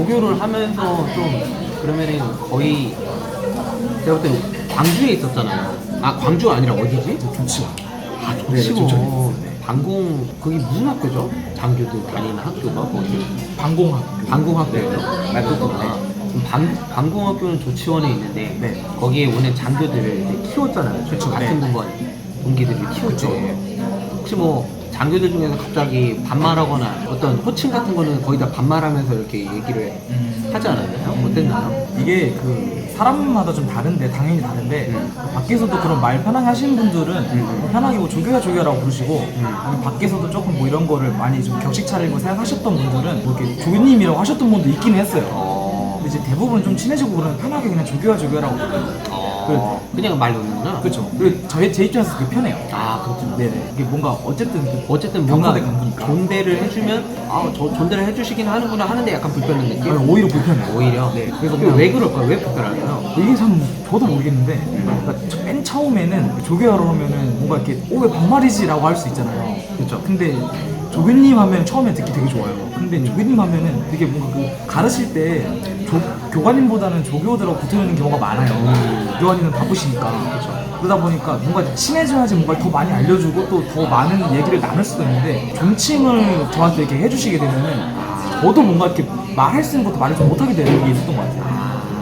조교를 하면서 좀 그러면은 거의 제가 볼때 광주에 있었잖아요. 아 광주가 아니라 어디지? 좋지요. 아 네, 좋지뭐 좋죠. 방공 거기 무슨 학교죠? 장교들 다니는 학교가 거기 방공학교. 방공학교예요. 맞겠구나. 방, 방공학교는 조치원에 있는데 네. 거기에 오는 장교들을 이제 키웠잖아요. 그쵸, 같은 네. 분건 동기들을 키웠죠. 혹시 뭐 장교들 중에서 갑자기 반말하거나 어떤 호칭 같은 거는 거의 다 반말하면서 이렇게 얘기를 음. 하지 않았나요? 어땠나요? 이게 그 사람마다 좀 다른데 당연히 다른데 음. 그 밖에서도 그런 말 편하게 하시는 분들은 음. 편하게 뭐 조교야 조교라고 부르시고 음. 아니면 밖에서도 조금 뭐 이런 거를 많이 좀 격식 차리고 생각하셨던 분들은 뭐 이렇게 조교님이라고 하셨던 분도 있긴 했어요. 어, 근데 이제 대부분 좀 친해지고 그러면 편하게 그냥 조교야 조교라고 부르요 어 그냥 말 놓는구나. 그렇죠. 그리고 저희 제 입장에서 그게 편해요. 아 그렇구나. 네네. 이게 뭔가 어쨌든 그 어쨌든 뭔가 간부니까. 존대를 해주면 아 저 존대를 해주시긴 하는구나 하는데 약간 불편한 느낌? 아니, 오히려 불편해요. 오히려 네. 그래서 그냥 왜 그럴까요? 왜 불편할까요? 이게 참 저도 모르겠는데 그러니까 맨 처음에는 조교하러 하면은 뭔가 이렇게 오 왜 반말이지라고 할 수 있잖아요. 그렇죠. 근데 조교님 하면 처음에 듣기 되게 좋아요. 근데 조교님 하면은 되게 뭔가 그 가르칠 때 조, 교관님보다는 조교들하고 붙어 있는 경우가 많아요. 교관님은 바쁘시니까. 그렇죠. 그러다 보니까 뭔가 친해져야지 뭔가 더 많이 알려주고 또 더 많은 얘기를 나눌 수도 있는데 존칭을 저한테 이렇게 해주시게 되면은 저도 뭔가 이렇게 말할 수 있는 것도 말을 좀 못하게 되는 게 있었던 것 같아요.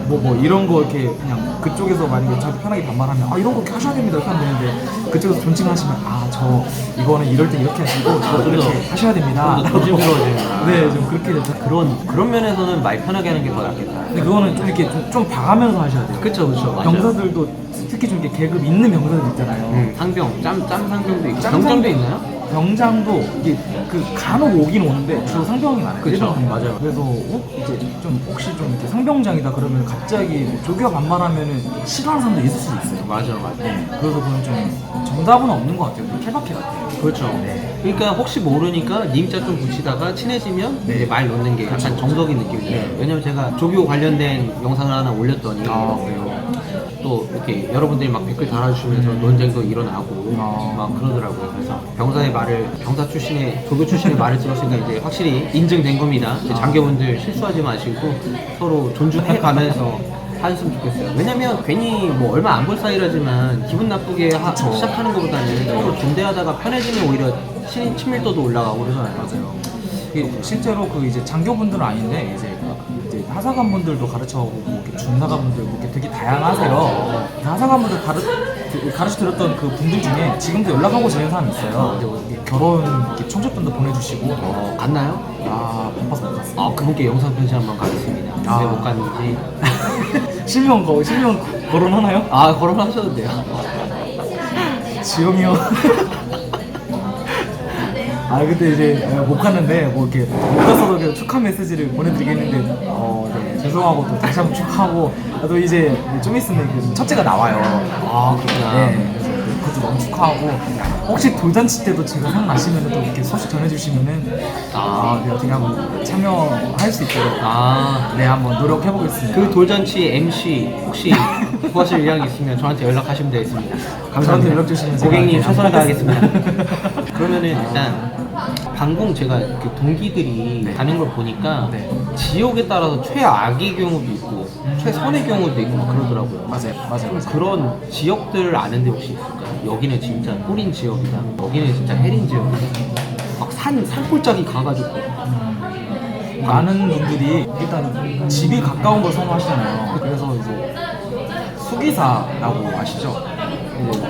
뭐, 뭐, 이런 거 이렇게 그냥 그쪽에서 만약에 저한테 편하게 반말하면 아, 이런 거 이렇게 하셔야 됩니다. 이렇게 하면 되는데 그쪽에서 존칭을 하시면 아, 저 이거는 이럴 때 이렇게 하시고 이거 좀 이렇게 더- 하셔야 됩니다. 좀더. 네, 좀 그렇게 돼서 그런 그런 면에서는 말 편하게 하는 게 더 낫겠다. 근데 그거는 좀 이렇게 좀, 좀 봐가면서 하셔야 돼요. 그쵸 그쵸 맞아요. 병사들도 특히 좀 이렇게 계급 있는 병사들 있잖아요. 음, 상병 짬, 짬 상병도 있고 짬 병장도 상병. 있나요? 병장도 이게 그 간혹 오긴 오는데 주로 상병이 많아요. 그쵸, 일병이 맞아요. 그래서 어? 이제 좀 혹시 좀 이렇게 상병장이다 그러면 갑자기 뭐 조교가 반말하면은 싫어하는 사람도 있을 수도 있어요. 맞아 맞아. 네. 그래서 그건 좀 정답은 없는 것 같아요. 케바케 같아요. 그렇죠. 네. 그러니까 혹시 모르니까 님자 좀 붙이다가 친해지면 네. 이제 말 놓는 게 약간 정석인 느낌이에요. 네. 왜냐면 제가 조교 관련된 영상을 하나 올렸더니 아, 그래요? 또 이렇게 여러분들이 막 댓글 달아주시면서 논쟁도 일어나고 아. 막 그러더라고요. 그래서 병사의 말을 병사 출신의 조교 출신의 말을 들었으니까 이제 확실히 인증된 겁니다. 이제 장교분들 실수하지 마시고 서로 존중해 가면서 하셨으면 좋겠어요. 왜냐면 괜히 뭐 얼마 안 볼 사이라지만 기분 나쁘게 하-. 시작하는 것보다는 서로 존대하다가 편해지면 오히려 친, 친밀도도 올라가고 그러잖아요. 맞아요. 이게 실제로 그 이제 장교분들은 아닌데 이제, 이제 하사관 분들도 가르쳐오고 뭐 이렇게 준사관 분들 뭐 이렇게 되게 다양하세요. 하사관 분들 가르 가르쳐 드렸던 그 분들 중에 지금도 연락하고 지내는 사람이 있어요. 근데 뭐 이렇게 결혼 이렇게 청첩장도 보내주시고 어, 갔나요? 아 바빠서 못 갔어요. 아, 그분께 영상 편지 한번 가겠습니다. 아. 왜못 갔는지. 실명 거 실명 거론 하나요? 아, 걸어하셔도 돼요. 지영이 형. 아 근데 이제 못 갔는데 뭐 이렇게 못 갔어도 그냥 축하 메시지를 보내드리겠는데 어, 네, 죄송하고 또 다시 한번 축하하고 또 이제 좀 있으면 그 첫째가 나와요. 아, 그렇구나. 네, 그래서 그것도 너무 축하하고 혹시 돌잔치 때도 제가 생각나시면 또 이렇게 소식 전해주시면은 아, 네, 어떻게 한번 참여할 수 있도록 아, 네 한번 노력해보겠습니다. 그 돌잔치 MC 혹시 구하실 의향이 있으면 저한테 연락하시면 되겠습니다. 저한테 연락 주시면 제가 고객님 최선을 다하겠습니다. 그러면은 일단 방공 제가 그 동기들이 가는 걸 보니까 네. 지역에 따라서 최악의 경우도 있고 최선의 경우도 있고 막 그러더라고요. 맞아요, 맞아요, 맞아요. 그런 지역들 아는데 혹시 있을까요? 여기는 진짜 꿀인 지역이다. 여기는 진짜 헬인 지역이다. 막 산 산골짜기 가가지고 많은 분들이 일단 집이 가까운 걸 선호하시잖아요. 그래서 수기사라고 아시죠?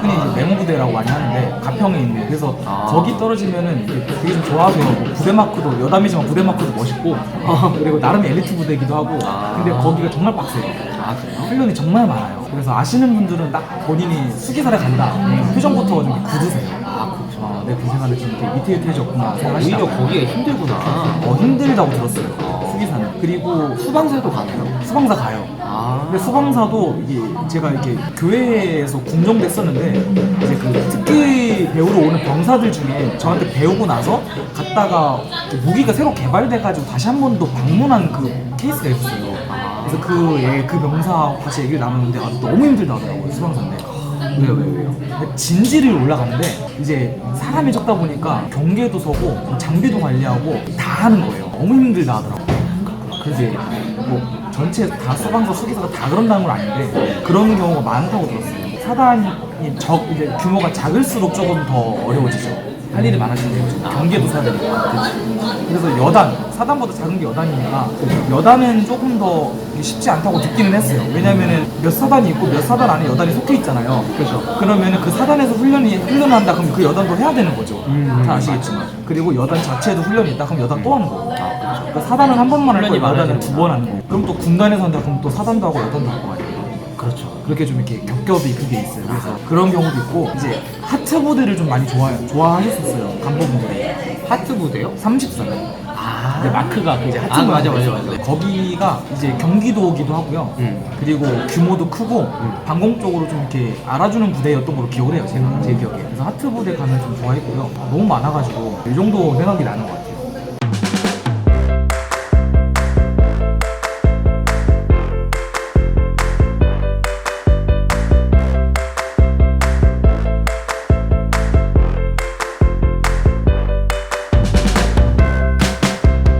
흔히 이제 메모부대라고 많이 하는데 가평에 있는 그래서 아. 거기 떨어지면은 되게 좀 좋아하세요. 뭐 부대 마크도 여담이지만 부대 마크도 멋있고 그리고 나름 엘리트 부대이기도 하고 아. 근데 거기가 정말 빡세요. 아 그래요? 훈련이 정말 많아요. 그래서 아시는 분들은 딱 본인이 수기사를 간다. 표정부터 좀 굳으세요. 아 그렇죠. 아, 내 군 생활을 좀 이렇게 생각하시다가 오히려 거기가 힘들구나. 어, 힘들다고 들었어요. 수기사는. 그리고 수방사도 가나요? 수방사 가요. 아 근데 수방사도 이게 제가 이렇게 교회에서 궁정됐었는데 이제 그 특기 배우러 오는 병사들 중에 저한테 배우고 나서 갔다가 무기가 새로 개발돼가지고 다시 한 번 더 방문한 그 케이스가 있었어요. 그래서 그, 예, 그 병사하고 같이 얘기를 나누는데 아, 너무 힘들다 하더라고요, 수방사인데. 왜요 왜요 왜요? 진지를 올라가는데 이제 사람이 적다 보니까 경계도 서고 장비도 관리하고 다 하는 거예요. 너무 힘들다 하더라고요. 그게 뭐 전체 다 소방서 수기사가 다 그런다는 건 아닌데 그런 경우가 많다고 들었어요. 사단이 적 이제 규모가 작을수록 조금 더 어려워지죠. 할 일이 많아지는 거죠. 경계도 사야 되니까. 그래서 여단, 사단보다 작은 게 여단이니까 여단은 조금 더 쉽지 않다고 듣기는 했어요. 왜냐면은 몇 사단이 있고 몇 사단 안에 여단이 속해 있잖아요. 그렇죠. 그러면은 그 사단에서 훈련이 훈련을 한다 그러면 그 여단도 해야 되는 거죠. 음, 다 아시겠지만. 그리고 여단 자체에도 훈련이 있다 그럼 여단 또 하는 거고. 아, 그렇죠. 그러니까 사단은 한 번만 할 거고 여단은 두 번 하는 거고. 그럼 또 군단에서 한다 그럼 또 사단도 하고 여단도 가야 돼요. 그렇죠. 그렇게 좀 이렇게 겹겹이 그게 있어요. 그래서 그런 경우도 있고 이제 하트 부대를 좀 많이 좋아해 좋아하셨었어요. 간부분들이 하트 부대요? 30선. 아, 이제 마크가 그 이제 하트 아, 맞아, 모양이 맞아, 있어요. 맞아. 거기가 이제 경기도기도 하고요. 음. 그리고 규모도 크고 방공 쪽으로 좀 이렇게 알아주는 부대였던 걸로 기억을 해요. 제가 제 기억에. 그래서 하트 부대 가면 좀 좋아했고요. 너무 많아가지고 이 정도 생각이 나는 것 같아요.